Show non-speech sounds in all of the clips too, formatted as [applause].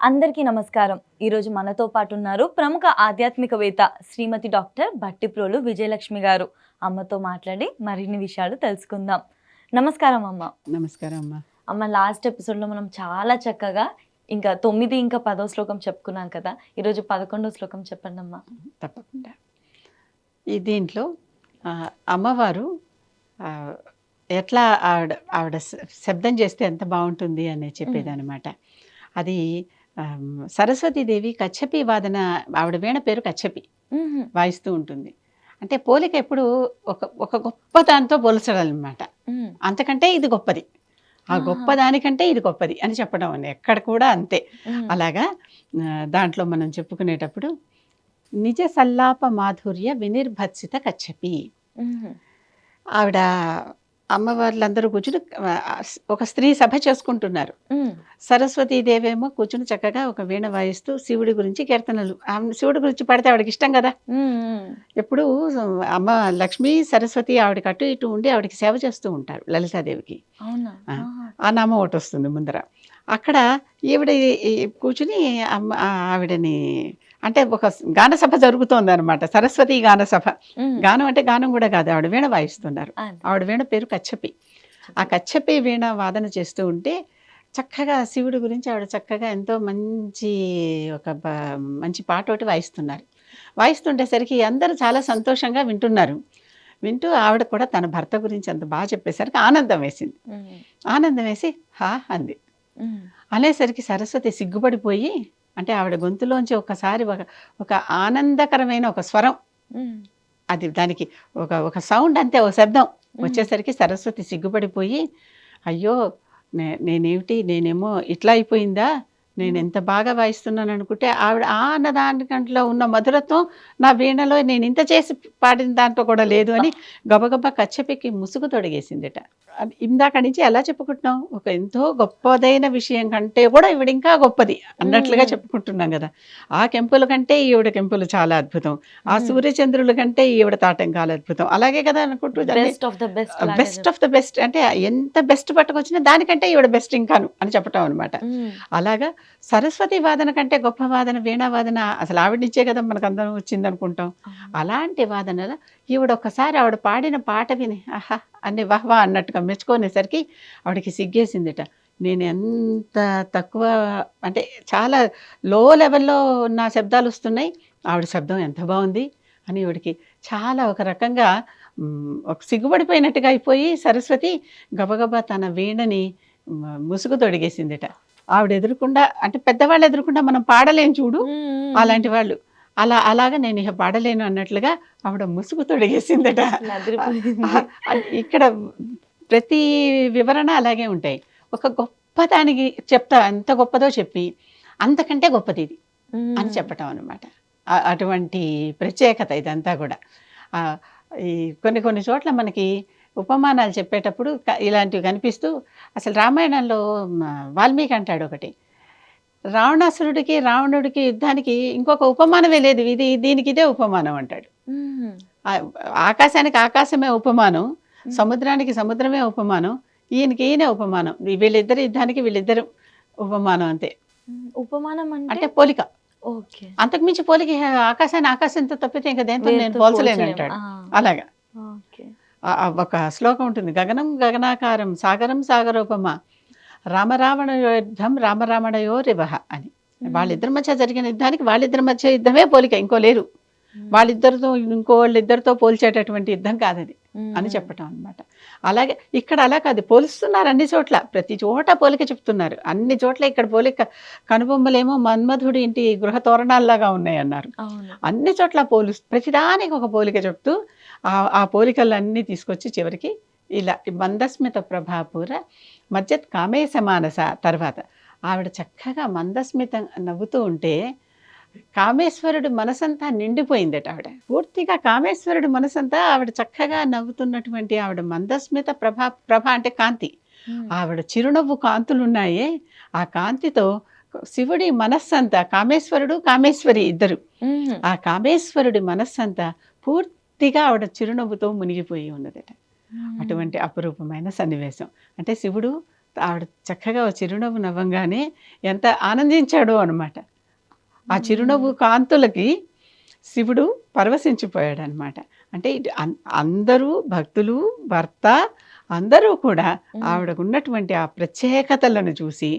అందరికీ నమస్కారం. ఈరోజు మనతో పాటు ఉన్నారు ప్రముఖ ఆధ్యాత్మికవేత్త శ్రీమతి డాక్టర్ భట్టిప్రోలు విజయలక్ష్మి గారు. అమ్మతో మాట్లాడి మరిన్ని విషయాలు తెలుసుకుందాం. నమస్కారం అమ్మ. నమస్కారం అమ్మా. అమ్మ లాస్ట్ ఎపిసోడ్లో మనం చాలా చక్కగా ఇంకా తొమ్మిది ఇంకా పదో శ్లోకం చెప్పుకున్నాం కదా. ఈరోజు పదకొండో శ్లోకం చెప్పండి అమ్మా. తప్పకుండా. ఈ దీంట్లో అమ్మవారు ఎట్లా ఆవిడ ఆవిడ శబ్దం చేస్తే ఎంత బాగుంటుంది అని చెప్పేది అనమాట అది సరస్వతీదేవి కచ్చపి వాదన ఆవిడ వీణ పేరు కచ్చపి. వాయిస్తూ ఉంటుంది అంటే పోలిక ఎప్పుడు ఒక ఒక గొప్ప దాంతో పోల్చడాలన్నమాట. అంతకంటే ఇది గొప్పది ఆ. గొప్ప దానికంటే ఇది గొప్పది అని చెప్పడం అని ఎక్కడ కూడా అంతే. అలాగా దాంట్లో మనం చెప్పుకునేటప్పుడు నిజ సల్లాప మాధుర్య వినిర్భత్సిత కచ్చపి మ్మ్. ఆవిడ అమ్మవార్లందరూ కూర్చుని ఒక స్త్రీ సభ చేసుకుంటున్నారు. సరస్వతీదేవేమో కూర్చుని చక్కగా ఒక వీణ వాయిస్తూ శివుడి గురించి కీర్తనలు శివుడి గురించి పాడితే ఆవిడకి ఇష్టం కదా. ఎప్పుడు అమ్మ లక్ష్మీ సరస్వతి ఆవిడకి అటు ఇటు ఉండి ఆవిడకి సేవ చేస్తూ ఉంటారు లలితాదేవికి ఆ. నామం ఒకటి వస్తుంది ముందర అక్కడ ఈవిడ కూర్చుని అమ్మ ఆవిడని అంటే ఒక గాన సభ జరుగుతోంది అనమాట సరస్వతి గాన సభ. గానం అంటే గానం కూడా కాదు ఆవిడ వీణ వాయిస్తున్నారు. ఆవిడ వీణ పేరు కచ్చపి. ఆ కచ్చపి. వీణ వాదన చేస్తూ ఉంటే చక్కగా శివుడి గురించి ఆవిడ చక్కగా ఎంతో మంచి ఒక మంచి పాట ఒకటి వాయిస్తున్నారు. వాయిస్తుండేసరికి అందరూ చాలా సంతోషంగా వింటున్నారు. వింటూ ఆవిడ కూడా తన భర్త గురించి అంత బాగా చెప్పేసరికి ఆనందం వేసింది. ఆనందం వేసి హా అంది. అనేసరికి సరస్వతి సిగ్గుపడిపోయి అంటే ఆవిడ గొంతులోంచి ఒకసారి ఒక ఒక ఆనందకరమైన ఒక స్వరం. అది దానికి ఒక ఒక సౌండ్ అంతే ఒక శబ్దం వచ్చేసరికి సరస్వతి సిగ్గుపడిపోయి అయ్యో నే నేనేమిటి నేనేమో ఇట్లా అయిపోయిందా? నేను ఎంత బాగా వాయిస్తున్నాను అనుకుంటే ఆవిడ ఆ అన్నదానికంట్లో ఉన్న మధురత్వం నా వీణలో నేను ఇంత చేసి పాడిన దాంట్లో కూడా లేదు అని గబగబా కచ్చపెక్కి ముసుగు తొడిగేసిందిట. ఇందాక నుంచి ఎలా చెప్పుకుంటున్నాం ఒక ఎంతో గొప్పదైన విషయం కంటే కూడా ఈవిడ ఇంకా గొప్పది అన్నట్లుగా. చెప్పుకుంటున్నాం కదా ఆ కెంపుల కంటే ఈవిడ కెంపులు చాలా అద్భుతం ఆ. సూర్యచంద్రుల కంటే ఈవిడ తాటంకాలు అద్భుతం అలాగే కదా అనుకుంటూ బెస్ట్ ఆఫ్ ద బెస్ట్ లాగా బెస్ట్ ఆఫ్ ద బెస్ట్ అంటే ఎంత బెస్ట్ పట్టుకొచ్చినా దానికంటే ఈవిడ బెస్ట్ ఇంకాను అని చెప్పటం అనమాట. అలాగా సరస్వతి వాదన కంటే గొప్ప వాదన వీణా వాదన అసలు ఆవిడ నుంచే కదా మనకు అందరం వచ్చింది అనుకుంటాం. అలాంటి వాదనలో ఈవిడ ఒక్కసారి ఆవిడ పాడిన పాట విని ఆహా అని వహ్వా అన్నట్టుగా మెచ్చుకునేసరికి ఆవిడకి సిగ్గేసిందిట. నేను ఎంత తక్కువ అంటే చాలా లో లెవెల్లో నా శబ్దాలు వస్తున్నాయి ఆవిడ శబ్దం ఎంత బాగుంది అని ఈవిడికి చాలా ఒక రకంగా ఒక సిగ్గుపడిపోయినట్టుగా అయిపోయి సరస్వతి గబగబా తన వీణని ముసుగు తొడిగేసిందిట. ఆవిడ ఎదురుకుండా అంటే పెద్దవాళ్ళు ఎదురుకుండా మనం పాడలేం చూడు. అలాంటి వాళ్ళు. అలా అలాగా నేను ఇక పాడలేను అన్నట్లుగా ఆవిడ ముసుగు తొడిగేసిందట. ఇక్కడ ప్రతి వివరణ అలాగే ఉంటాయి. ఒక గొప్ప దానికి చెప్తా ఎంత గొప్పదో చెప్పి అంతకంటే గొప్పది ఇది అని. చెప్పటం అనమాట అటువంటి ప్రత్యేకత ఇదంతా కూడా. ఈ కొన్ని కొన్ని చోట్ల మనకి ఉపమానాలు చెప్పేటప్పుడు ఇలాంటివి కనిపిస్తూ అసలు రామాయణంలో వాల్మీకి అంటాడు ఒకటి రావణాసురుడికి రావణుడికి యుద్ధానికి ఇంకొక ఉపమానమే లేదు. ఇది దీనికి ఇదే ఉపమానం అంటాడు. ఆకాశానికి ఆకాశమే ఉపమానం సముద్రానికి సముద్రమే ఉపమానం ఈయనకి ఈయనే ఉపమానం. వీళ్ళిద్దరి యుద్ధానికి వీళ్ళిద్దరు ఉపమానం అంతే. ఉపమానం అంటే? పోలిక. ఓకే. అంతకుమించి పోలిక ఆకాశాన్ని ఆకాశంతో తప్పితే ఇంకా దేంతో నేను పోల్చలేను పోల్చలేం. అంటాడు. అలాగా. ఒక శ్లోకం ఉంటుంది. గగనం గగనాకారం సాగరం సాగరోపమ. రామరావణ యుద్ధం రామరావణయో రివహ అని. వాళ్ళిద్దరి మధ్య జరిగిన యుద్ధానికి వాళ్ళిద్దరి మధ్య యుద్ధమే పోలిక ఇంకో లేరు. వాళ్ళిద్దరితో ఇంకో వాళ్ళిద్దరితో పోల్చేటటువంటి యుద్ధం కాదది. అని చెప్పటం అనమాట అలాగే ఇక్కడ అలా కాదు పోలుస్తున్నారు అన్ని చోట్ల. ప్రతి చోట పోలిక చెప్తున్నారు. అన్ని చోట్ల ఇక్కడ పోలిక కనుబొమ్మలేమో మన్మధుడి ఇంటి గృహ తోరణాల్లాగా ఉన్నాయి అన్నారు అన్ని చోట్ల పోలు ప్రతిదానికి ఒక పోలిక చెప్తూ ఆ ఆ పోలికలన్నీ తీసుకొచ్చి చివరికి ఇలా మందస్మిత ప్రభాపూర మధ్యత్ కామేశ మానస తర్వాత ఆవిడ చక్కగా మందస్మిత నవ్వుతూ ఉంటే కామేశ్వరుడి మనసంతా నిండిపోయిందట ఆవిడ పూర్తిగా కామేశ్వరుడి మనసంతా ఆవిడ చక్కగా నవ్వుతున్నటువంటి ఆవిడ మందస్మిత ప్రభా ప్రభ అంటే కాంతి. ఆవిడ చిరునవ్వు కాంతులు ఉన్నాయే ఆ కాంతితో శివుడి మనస్సంతా కామేశ్వరుడు కామేశ్వరి ఇద్దరు. ఆ కామేశ్వరుడి మనస్సంతా పూర్తిగా ఆవిడ చిరునవ్వుతో మునిగిపోయి ఉన్నదట. అటువంటి అపురూపమైన సన్నివేశం. అంటే శివుడు ఆవిడ చక్కగా చిరునవ్వు నవ్వంగానే ఎంత ఆనందించాడో అనమాట ఆ చిరునవ్వు కాంతులకి శివుడు పరవశించిపోయాడు అనమాట అంటే అందరూ భక్తులు భర్త అందరూ కూడా ఉమ్. ఆవిడకు ఉన్నటువంటి ఆ ప్రత్యేకతలను చూసి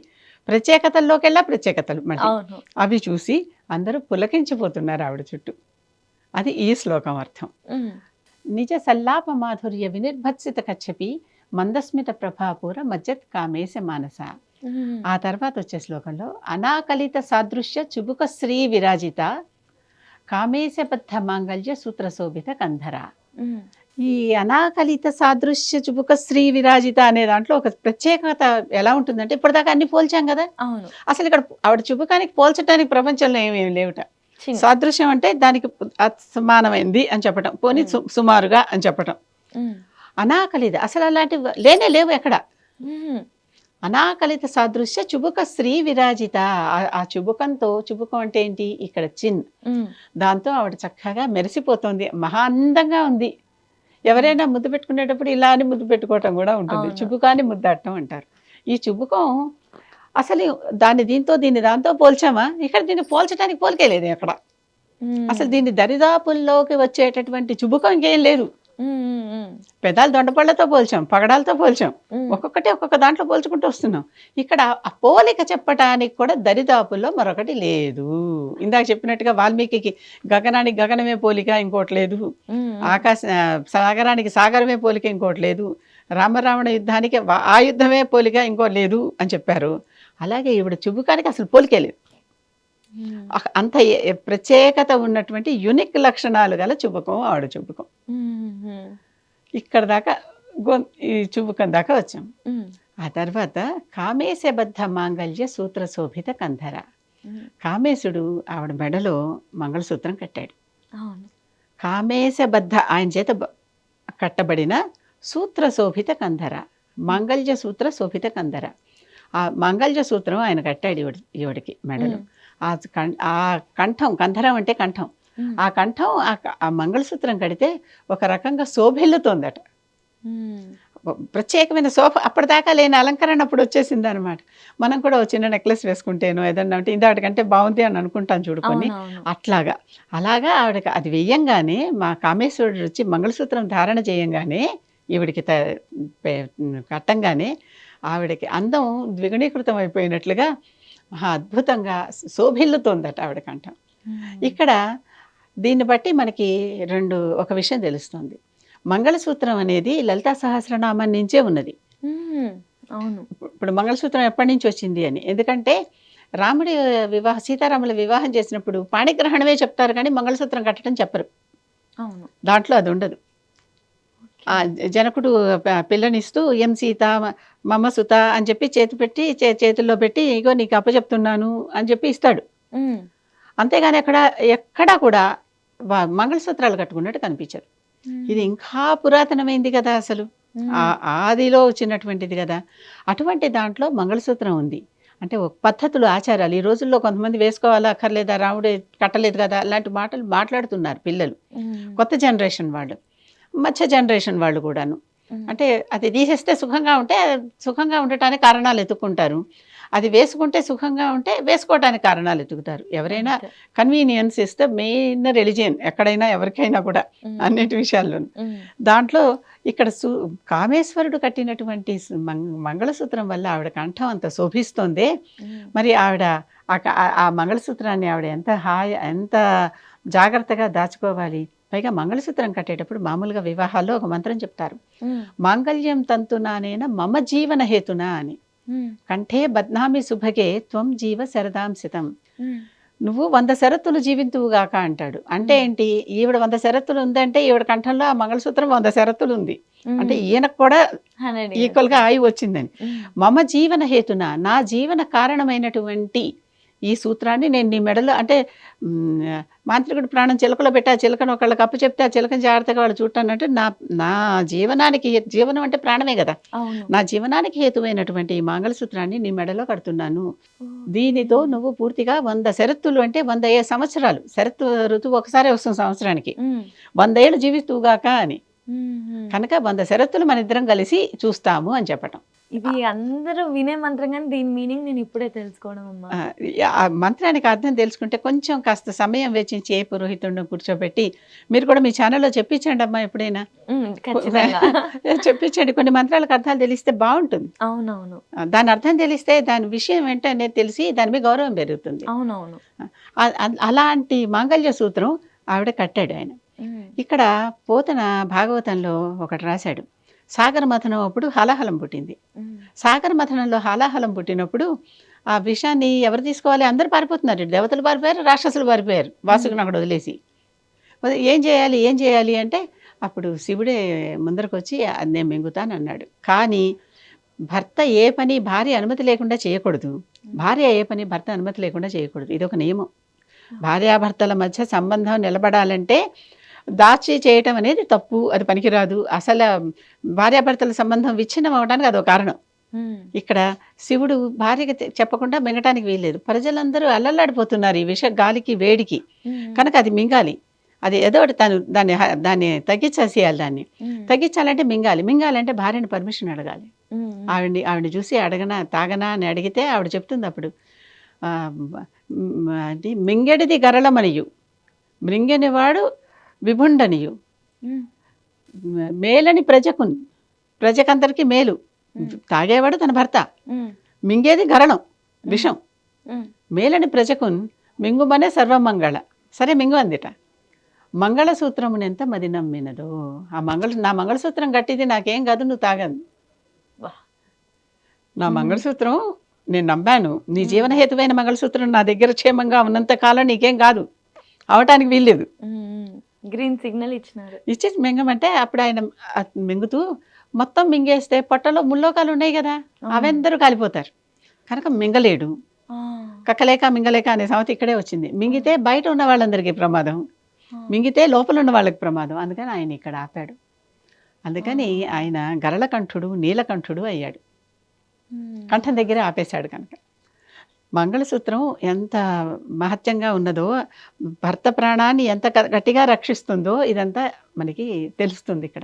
ప్రత్యేకతల్లోకెల్లా ప్రత్యేకతలు మళ్ళీ అవును. అవి చూసి అందరూ పులకించిపోతున్నారు ఆవిడ చుట్టూ. అది ఈ శ్లోకం అర్థం. నిజ సల్లాప మాధుర్య వినిర్భత్సిత కచ్చపి మందస్మిత ప్రభాపూర మజ్జత్ కామేశ మానస. ఆ తర్వాత వచ్చే శ్లోకంలో అనాకలిత సాదృశ్య చుబుక శ్రీ విరాజిత కామేశబద్ధ మాంగళ్య సూత్ర శోభిత కంధర. ఈ అనాకలిత సాదృశ్య చుబుక శ్రీ విరాజిత అనే దాంట్లో ఒక ప్రత్యేకత ఎలా ఉంటుందంటే ఇప్పటిదాకా అన్ని పోల్చాం కదా? అవును. అసలు ఇక్కడ ఆవిడ చుబుకానికి పోల్చడానికి ప్రపంచంలో ఏమేమి లేవుట? సాదృశ్యం అంటే దానికి సమానమైంది అని చెప్పటం పోనీ సుమారుగా అని చెప్పటం. అనాకలిత అసలు అలాంటివి లేనే లేవు ఎక్కడ. అనాకలిత సాదృశ్య చుబుక శ్రీ విరాజిత. ఆ- చుబుకంతో చుబుకం అంటే ఏంటి? ఇక్కడ చిన్. దాంతో ఆవిడ చక్కగా మెరిసిపోతుంది మహా అందంగా ఉంది. ఎవరైనా ముద్దు పెట్టుకునేటప్పుడు ఇలా అని ముద్దు పెట్టుకోవటం కూడా ఉంటుంది. చుబుకాన్ని ముద్దాడటం అంటారు. ఈ చుబుకం అసలు దాన్ని దీంతో దీన్ని దాంతో పోల్చామా? ఇక్కడ దీన్ని పోల్చడానికి పోలికే లేదు అక్కడ. అసలు దీన్ని దరిదాపుల్లోకి వచ్చేటటువంటి చుబుకం ఇంకేం లేదు. పెదాలు దొండపళ్ళతో పోల్చాం పగడాలతో పోల్చాం. ఒక్కొక్కటి ఒక్కొక్క దాంట్లో పోల్చుకుంటూ వస్తున్నాం. ఇక్కడ ఆ పోలిక చెప్పటానికి కూడా దరిదాపుల్లో మరొకటి లేదు. ఇందాక చెప్పినట్టుగా వాల్మీకి గగనానికి గగనమే పోలిక ఇంకోటి లేదు. ఆకాశ సాగరానికి సాగరమే పోలిక ఇంకోటి లేదు. రామరావణ యుద్ధానికి ఆ యుద్ధమే పోలిక ఇంకోటి లేదు అని చెప్పారు. అలాగే ఈవిడ చుబుకానికి అసలు పోలికే లేదు ఉమ్. అ- అంత ప్రత్యేకత ఉన్నటువంటి యునిక్ లక్షణాలు గల చుబుకం ఆవిడ చుబుకం. ఇక్కడ దాకా గొ ఈ చుబుకం దాకా వచ్చాం. ఆ తర్వాత కామేశబద్ధ మాంగళ్య సూత్ర శోభిత కంధర. కామేశుడు ఆవిడ మెడలో మంగళసూత్రం కట్టాడు కామేశబద్ధ ఆయన చేత కట్టబడిన సూత్ర శోభిత కంధర మాంగళ్య సూత్ర శోభిత కంధర ఆ మాంగళ్య సూత్రం ఆయన కట్టాడు ఈవిడ ఈవిడికి మెడలో. ఆ కం- ఆ కంఠం కంధరం అంటే కంఠం. ఆ కంఠం ఆ మంగళసూత్రం కడితే ఒక రకంగా శోభిల్లుతోందట. ప్రత్యేకమైన సోఫ అప్పటిదాకా లేని అలంకరణ అప్పుడు వచ్చేసింది అనమాట మనం కూడా చిన్న నెక్లెస్ వేసుకుంటేనో ఏదన్నా అంటే ఇందాటికంటే బాగుంది అని అనుకుంటాం చూడుకొని. అట్లాగా అలాగా ఆవిడకి అది వెయ్యంగానే మా కామేశ్వరుడు వచ్చి మంగళసూత్రం ధారణ చేయంగానే ఈవిడికి కట్టంగానే ఆవిడకి అందం ద్విగుణీకృతం అయిపోయినట్లుగా మహా అద్భుతంగా శోభిల్లుతోందట ఆవిడ కంఠం. ఇక్కడ దీన్ని బట్టి మనకి రెండు ఒక విషయం తెలుస్తుంది. మంగళసూత్రం అనేది లలితా సహస్రనామం నుంచే ఉన్నది. అవును. ఇప్పుడు మంగళసూత్రం ఎప్పటి నుంచి వచ్చింది అని. ఎందుకంటే రాముడి వివాహ సీతారాముల వివాహం చేసినప్పుడు పాణిగ్రహణమే చెప్తారు కానీ మంగళసూత్రం కట్టడం చెప్పరు. అవును. దాంట్లో అది ఉండదు. జనకుడు పిల్లనిస్తూ ఎం సీత మమ్మ సుత అని చెప్పి చేతి పెట్టి చేతుల్లో పెట్టి ఇగో నీకు అప్పచెప్తున్నాను అని చెప్పి ఇస్తాడు. అంతేగాని అక్కడ ఎక్కడా కూడా మంగళసూత్రాలు కట్టుకున్నట్టు కనిపించదు. ఉమ్. ఇది ఇంకా పురాతనమైంది కదా అసలు. ఆదిలో వచ్చినటువంటిది కదా. అటువంటి దాంట్లో మంగళసూత్రం ఉంది. అంటే ఒక పద్ధతులు ఆచారాలు. ఈ రోజుల్లో కొంతమంది వేసుకోవాలా అక్కర్లేదా రాముడు కట్టలేదు కదా అలాంటి మాటలు మాట్లాడుతున్నారు పిల్లలు. కొత్త జనరేషన్ వాళ్ళు. మధ్య జనరేషన్ వాళ్ళు కూడాను. అంటే అది తీసేస్తే సుఖంగా ఉంటే సుఖంగా ఉండటానికి కారణాలు ఎత్తుకుంటారు అది వేసుకుంటే సుఖంగా ఉంటే వేసుకోవటానికి కారణాలు ఎత్తుకుతారు ఎవరైనా. కన్వీనియన్స్ ఇస్తే మెయిన్ రిలిజియన్ ఎక్కడైనా ఎవరికైనా కూడా. అన్నిటి విషయాల్లోనూ. దాంట్లో ఇక్కడ సు కామేశ్వరుడు కట్టినటువంటి మంగళసూత్రం వల్ల ఆవిడ కంఠం అంత శోభిస్తోందే. మరి ఆవిడ ఆ మంగళసూత్రాన్ని ఆవిడ ఎంత హాయి ఎంత జాగ్రత్తగా దాచుకోవాలి పైగా మంగళసూత్రం కట్టేటప్పుడు మామూలుగా వివాహాల్లో ఒక మంత్రం చెప్తారు. మాంగళ్యం తంతునానేన మమ జీవన హేతునా అని. కంఠే బద్నామి సుభగే త్వం జీవ శరదాంశితం. నువ్వు వంద శరత్తులు జీవింతువుగాక అంటాడు అంటే. ఏంటి ఈవిడ వంద శరత్తులు ఉందంటే ఈవిడ కంఠంలో ఆ మంగళసూత్రం వంద శరత్తులు ఉంది. అంటే ఈయనకు కూడా హండ్రెడ్ ఈక్వల్గా ఆయువు వచ్చిందని. మమ జీవన హేతున నా జీవన కారణమైనటువంటి ఈ సూత్రాన్ని నేను నీ మెడలో అంటే మాంత్రికుడు ప్రాణం చిలకలో పెట్టి ఆ చిలకను ఒకళ్ళకి అప్పు చెప్తే ఆ చిలకని జాగ్రత్తగా వాళ్ళు చూడటానంటే నా నా జీవనానికి జీవనం అంటే ప్రాణమే కదా. నా జీవనానికి హేతువైనటువంటి ఈ మంగళసూత్రాన్ని నీ మెడలో కడుతున్నాను. దీనితో నువ్వు పూర్తిగా వంద శరత్తులు అంటే వంద ఏ సంవత్సరాలు. శరత్తు ఋతువు ఒకసారి వస్తుంది సంవత్సరానికి. ఉమ్. వందేళ్ళు జీవిస్తువుగాక అని. కనుక వంద శరత్తులు మన ఇద్దరం కలిసి చూస్తాము అని చెప్పటం. ఇది అందరూ వినే మంత్రం కానీ దీని మీనింగ్ నేను ఇప్పుడే తెలుసుకోవడం అమ్మా. ఆ, మంత్రానికి అర్థం తెలుసుకుంటే కొంచెం కాస్త సమయం వెచ్చించి ఏ పురోహితుడిని కూర్చోబెట్టి మీరు కూడా మీ ఛానల్లో చెప్పించండి అమ్మా ఎప్పుడైనా. [laughs] చెప్పించండి కొన్ని మంత్రాలకు అర్థాలు తెలిస్తే బాగుంటుంది. అవునవును. దాని అర్థం తెలిస్తే దాని విషయం ఏంటనేది తెలిసి దాని మీద గౌరవం పెరుగుతుంది. అవునవును. అలాంటి మాంగళ్య సూత్రం ఆవిడ కట్టాడు ఆయన. ఇక్కడ పోతన భాగవతంలో ఒకటి రాశాడు. సాగర మథనం అప్పుడు హలాహలం పుట్టింది. సాగర మథనంలో హలాహలం పుట్టినప్పుడు ఆ విషయాన్ని ఎవరు తీసుకోవాలి? అందరూ పారిపోతున్నారు. దేవతలు పారిపోయారు రాక్షసులు పారిపోయారు. వాసుకుని అక్కడ వదిలేసి. ఏం చేయాలి? ఏం చేయాలి అంటే అప్పుడు శివుడే ముందరకు వచ్చి "అది నేను మింగుతాను అన్నాడు. కానీ భర్త ఏ పని భార్య అనుమతి లేకుండా చేయకూడదు. భార్య ఏ పని భర్త అనుమతి లేకుండా చేయకూడదు. ఇది ఒక నియమం భార్యాభర్తల మధ్య సంబంధం నిలబడాలంటే దాచి చేయటం అనేది తప్పు అది పనికిరాదు. అసలు భార్యాభర్తల సంబంధం విచ్ఛిన్నం అవడానికి అదొక కారణం. ఇక్కడ శివుడు భార్యకి చెప్పకుండా మింగటానికి వీల్లేదు. ప్రజలందరూ అల్లల్లాడిపోతున్నారు ఈ విష గాలికి వేడికి. కనుక అది మింగాలి. అది ఏదో ఒకటి తను దాన్ని దాన్ని తగ్గించేసేయాలి దాన్ని. తగ్గించాలంటే మింగాలి. మింగాలంటే భార్యని పర్మిషన్ అడగాలి. ఆవిడ్ని ఆవిడ చూసి అడగనా తాగనా అని అడిగితే ఆవిడ చెప్తుంది అప్పుడు అది మింగెడిది గరళమనియు మృంగనివాడు విభుండనియు. మేలని ప్రజకున్. ప్రజకందరికీ మేలు. తాగేవాడు తన భర్త. మింగేది గరణం విషం. మేలని ప్రజకున్ మింగుమనే సర్వమంగళ సరే మింగు అందిట. మంగళసూత్రమునెంత మది నమ్మినదో? ఆ మంగళ నా మంగళసూత్రం గట్టిది నాకేం కాదు నువ్వు తాగదు. వా. నా. మంగళసూత్రం నేను నమ్మాను. నీ జీవనహేతువైన మంగళసూత్రం నా దగ్గర క్షేమంగా ఉన్నంత కాలం నీకేం కాదు. అవటానికి వీల్లేదు. గ్రీన్ సిగ్నల్ ఇచ్చినారు. ఇచ్చేసి మింగమంటే అప్పుడు ఆయన మింగుతూ మొత్తం మింగేస్తే పొట్టలో ముల్లోకాలు ఉన్నాయి కదా. అవందరూ కాలిపోతారు. కనుక మింగలేడు. కక్కలేక మింగలేక అనే సామెత ఇక్కడే వచ్చింది. మింగితే బయట ఉన్న వాళ్ళందరికీ ప్రమాదం. మింగితే లోపల ఉన్న వాళ్ళకి ప్రమాదం. అందుకని ఆయన ఇక్కడ ఆపాడు. అందుకని ఆయన గరళకంఠుడు నీలకంఠుడు అయ్యాడు. కంఠం దగ్గర ఆపేశాడు కనుక. మంగళసూత్రం ఎంత మహత్యంగా ఉన్నదో భర్త ప్రాణాన్ని ఎంత గట్టిగా రక్షిస్తుందో ఇదంతా మనకి తెలుస్తుంది ఇక్కడ.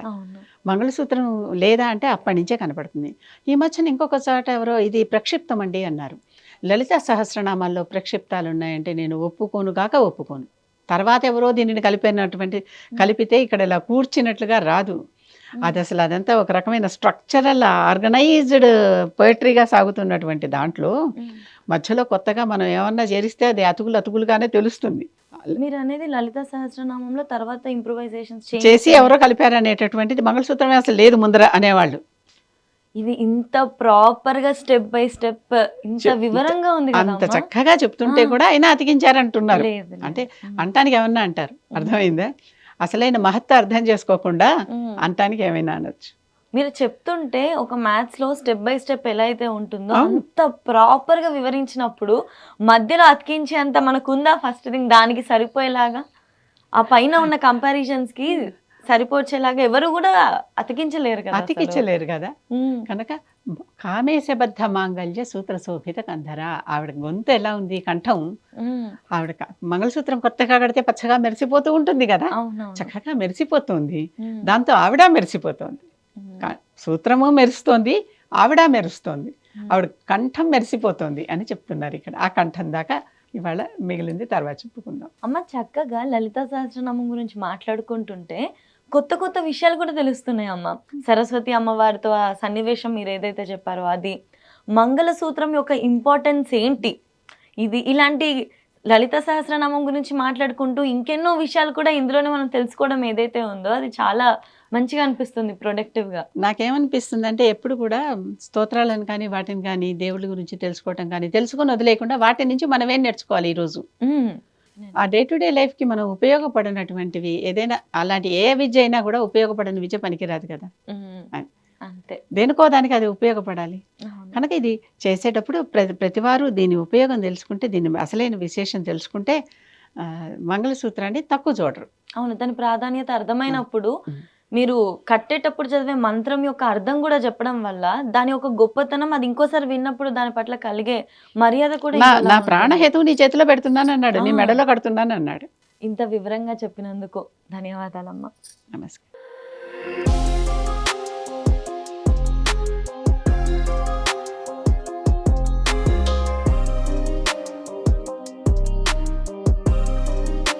మంగళసూత్రం లేదా అంటే అప్పటి నుంచే కనపడుతుంది. ఈ మధ్యన ఇంకొక చోట ఎవరో ఇది ప్రక్షిప్తం అండి అన్నారు. లలిత సహస్రనామాల్లో ప్రక్షిప్తాలు ఉన్నాయంటే నేను ఒప్పుకోను గాక ఒప్పుకోను. తర్వాత ఎవరో దీనిని కలిపినటువంటి కలిపితే ఇక్కడ ఇలా కూర్చున్నట్లుగా రాదు. అది అసలు అదంతా ఒక రకమైన స్ట్రక్చరల్ ఆర్గనైజ్డ్ పోయిటరీగా సాగుతున్నటువంటి దాంట్లో. మధ్యలో కొత్తగా మనం ఏమన్నా చేరిస్తే అది అతుకులు అతుకులుగానే తెలుస్తుంది. మీరు అనేది లలిత సహస్రనామంలో తర్వాత ఇంప్రూవైజేషన్స్ చేసి ఎవరో కలిపారనేటటువంటిది మంగళసూత్రమే అసలు లేదు ముందర అనేవాళ్ళు. ఇది ఇంత ప్రాపర్గా స్టెప్ బై స్టెప్ ఇంత వివరంగా ఉంది అంత? చక్కగా చెప్తుంటే. కూడా అయినా అతికించారంటున్నారు. అంటే అంటానికి ఏమన్నా అంటారు? అర్థమైందా? అసలైన మహత్త అర్థం చేసుకోకుండా. అంటానికి ఏమైనా అనొచ్చు? మీరు చెప్తుంటే ఒక మ్యాథ్స్లో స్టెప్ బై స్టెప్ ఎలా అయితే ఉంటుందో. అంత ప్రాపర్గా వివరించినప్పుడు మధ్యలో అతికించేంత మనకుందా ఫస్ట్ థింగ్ దానికి సరిపోయేలాగా? ఆ పైన ఉన్న కంపారిజన్స్కి సరిపోచేలాగా ఎవరు కూడా అతికించలేరు కదా. అతికించలేరు కదా? కనుక కామేశబద్ధ మాంగళ్య సూత్ర శోభిత కంధర. ఆవిడ గొంతు ఎలా ఉంది? కంఠం. ఆవిడ మంగళసూత్రం కొత్తగా కడితే పచ్చగా మెరిసిపోతూ ఉంటుంది కదా? చక్కగా మెరిసిపోతుంది. దాంతో ఆవిడ మెరిసిపోతుంది. సూత్రము మెరుస్తోంది ఆవిడ మెరుస్తోంది. ఆవిడ కంఠం మెరిసిపోతుంది అని చెప్తున్నారు ఇక్కడ. ఆ కంఠం దాకా ఇవాళ మిగిలింది తర్వాత చెప్పుకుందాం. అమ్మ చక్కగా లలిత సహస్రనామం గురించి మాట్లాడుకుంటుంటే కొత్త కొత్త విషయాలు కూడా తెలుస్తున్నాయి అమ్మ. సరస్వతి అమ్మవారితో ఆ సన్నివేశం మీరు ఏదైతే చెప్పారో అది. మంగళసూత్రం యొక్క ఇంపార్టెన్స్ ఏంటి? ఇది ఇలాంటి లలిత సహస్రనామం గురించి మాట్లాడుకుంటూ ఇంకెన్నో విషయాలు కూడా ఇందులోనే మనం తెలుసుకోవడం ఏదైతే ఉందో అది చాలా మంచిగా అనిపిస్తుంది ప్రొడక్టివ్గా నాకేమనిపిస్తుంది అంటే ఎప్పుడు కూడా స్తోత్రాలను కానీ వాటిని కానీ దేవుళ్ళ గురించి తెలుసుకోవటం కానీ తెలుసుకొని వదిలేకుండా వాటి నుంచి మనం ఏం నేర్చుకోవాలి ఈరోజు. ఆ డే టు డే లైఫ్కి మనం ఉపయోగపడినటువంటివి ఏదైనా అలాంటి ఏ విద్య అయినా కూడా ఉపయోగపడని విద్య పనికిరాదు కదా. అంతే దేనికో దానికి అది ఉపయోగపడాలి. కనుక ఇది చేసేటప్పుడు ప్రతి ప్రతివారు దీని ఉపయోగం తెలుసుకుంటే దీని అసలైన విశేషం తెలుసుకుంటే ఆ, మంగళసూత్రాన్ని తక్కువ చూడరు అవును దాని ప్రాధాన్యత అర్థమైనప్పుడు. మీరు కట్టేటప్పుడు చదివే మంత్రం యొక్క అర్థం కూడా చెప్పడం వల్ల దాని యొక్క గొప్పతనం అది ఇంకోసారి విన్నప్పుడు దాని పట్ల కలిగే మర్యాద కూడా నా. ప్రాణహేతువు నీ చేతిలో పెడుతున్నాను అన్నాడు నీ. మెడలో కడుతున్నాను అన్నాడు ఇంత వివరంగా చెప్పినందుకు ధన్యవాదాలమ్మా నమస్కారం